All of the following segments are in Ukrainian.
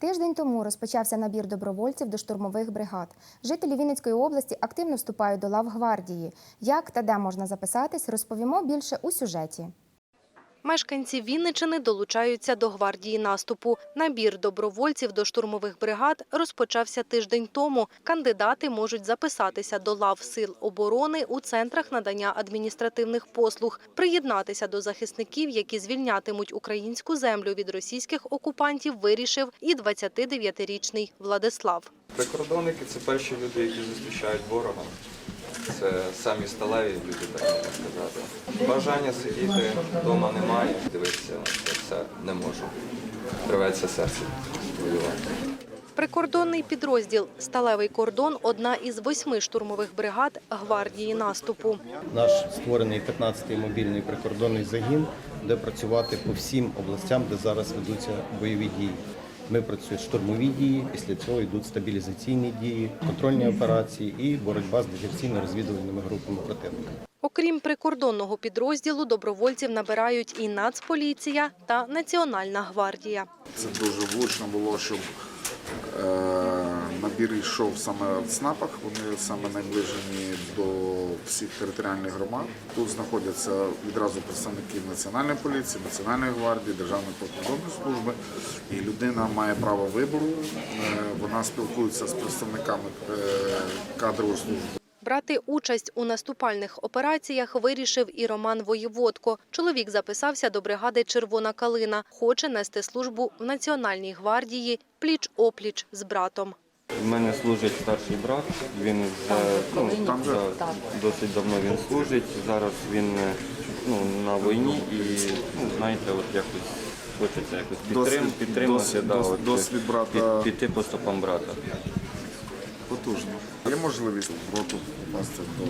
Тиждень тому розпочався набір добровольців до штурмових бригад. Жителі Вінницької області активно вступають до лав гвардії. Як та де можна записатись, розповімо більше у сюжеті. Мешканці Вінничини долучаються до гвардії наступу. Набір добровольців до штурмових бригад розпочався тиждень тому. Кандидати можуть записатися до лав сил оборони у центрах надання адміністративних послуг, приєднатися до захисників, які звільнятимуть українську землю від російських окупантів. Вирішив і 29-річний Владислав. Прикордонники це перші люди, які зустрічають ворога. Це самі сталеві люди, так можна сказати. Бажання сидіти вдома немає, дивитися на це все не можу. Рветься серце воювати. Прикордонний підрозділ Сталевий кордон одна із восьми штурмових бригад гвардії наступу. Наш створений 15-й мобільний прикордонний загін, де працювати по всім областям, де зараз ведуться бойові дії. Ми працюємо штурмові дії, після цього йдуть стабілізаційні дії, контрольні операції і боротьба з диверсійно-розвідувальними групами противника. Окрім прикордонного підрозділу, добровольців набирають і Нацполіція та Національна гвардія. Це дуже влучно було, щоб е, набір йшов саме в ЦНАПах. Вони саме наближені до всіх територіальних громад. Тут знаходяться відразу представники Національної поліції, Національної гвардії, Державної прикордонної служби. І людина має право вибору. Е, вона спілкується з представниками е, кадрової служби. Брати участь у наступальних операціях вирішив і Роман Воєводко. Чоловік записався до бригади Червона калина. Хоче нести службу в Національній гвардії пліч-опліч з братом. У мене служить старший брат. Він вже ну, Там же? досить давно він служить. Зараз він ну, на війні і ну, знаєте, от якось хочеться якось підтрим, Досвід- підтримати, досвід- да, дос- от, досвід брата. під- піти по стопам брата. Потужно. Є можливість в роту попасти до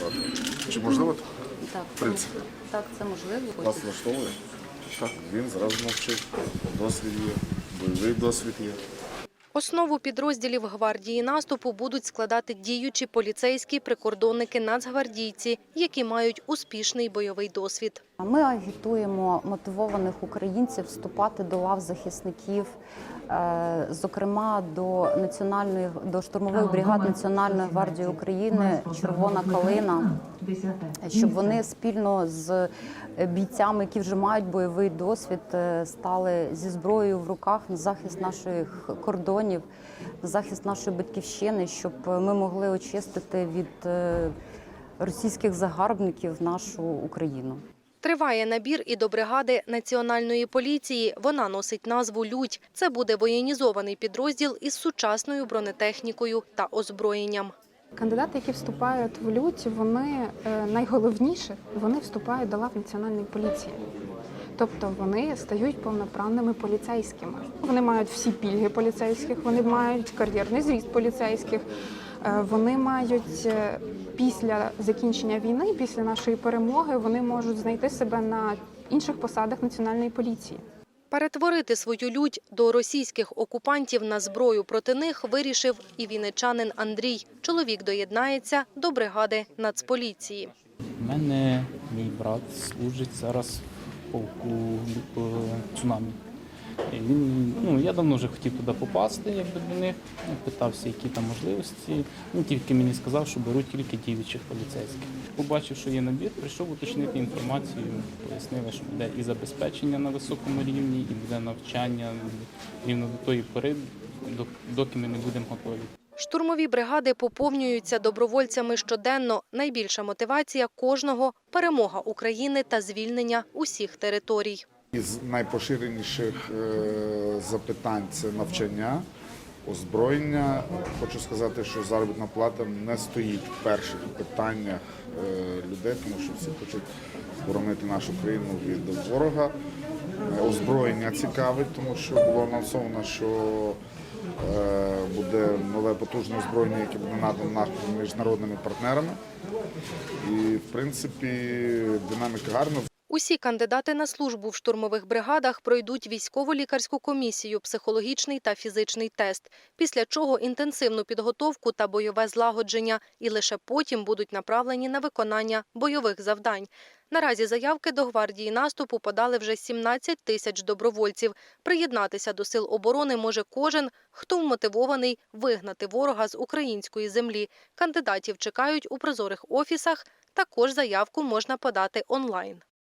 брата? Чи можливо? Так, В принципі. так, це можливо. Вас влаштовує? Так. Він зразу навчив. Досвід є, бойовий досвід є. Основу підрозділів гвардії наступу будуть складати діючі поліцейські прикордонники нацгвардійці, які мають успішний бойовий досвід. Ми агітуємо мотивованих українців вступати до лав захисників, е, зокрема до національної до штурмових бригад Національної гвардії України Червона калина, щоб вони спільно з бійцями, які вже мають бойовий досвід, е, стали зі зброєю в руках на захист наших кордонів, на захист нашої батьківщини, щоб ми могли очистити від е, російських загарбників нашу Україну. Триває набір і до бригади національної поліції. Вона носить назву Людь. Це буде воєнізований підрозділ із сучасною бронетехнікою та озброєнням. Кандидати, які вступають в люті, вони е, найголовніше вони вступають до лав національної поліції. Тобто вони стають повноправними поліцейськими. Вони мають всі пільги поліцейських, вони мають кар'єрний зріст поліцейських. е, Вони мають е, після закінчення війни, після нашої перемоги, вони можуть знайти себе на інших посадах національної поліції. Перетворити свою лють до російських окупантів на зброю проти них вирішив і вінничанин Андрій. Чоловік доєднається до бригади Нацполіції. У мене мій брат служить зараз в полку е, цунамі. Він, ну, я давно вже хотів туди попасти, якби до них. Ну, Питався, які там можливості. Він тільки мені сказав, що беруть тільки діючих поліцейських. Побачив, що є набір, прийшов уточнити інформацію. Пояснили, що буде і забезпечення на високому рівні, і буде навчання рівно до тої пори, доки ми не будемо готові. Штурмові бригади поповнюються добровольцями щоденно. Найбільша мотивація кожного – перемога України та звільнення усіх територій. Із найпоширеніших е, запитань це навчання, озброєння. Хочу сказати, що заробітна плата не стоїть в перших питаннях е, людей, тому що всі хочуть боронити нашу країну від ворога. Е, Озброєння цікавить, тому що було анонсовано, що буде нове потужне озброєння, яке буде надано нашими міжнародними партнерами. І, в принципі, динаміка гарна. Усі кандидати на службу в штурмових бригадах пройдуть військово-лікарську комісію, психологічний та фізичний тест, після чого інтенсивну підготовку та бойове злагодження, і лише потім будуть направлені на виконання бойових завдань. Наразі заявки до гвардії наступу подали вже 17 тисяч добровольців. Приєднатися до сил оборони може кожен, хто вмотивований вигнати ворога з української землі. Кандидатів чекають у прозорих офісах. Також заявку можна подати онлайн.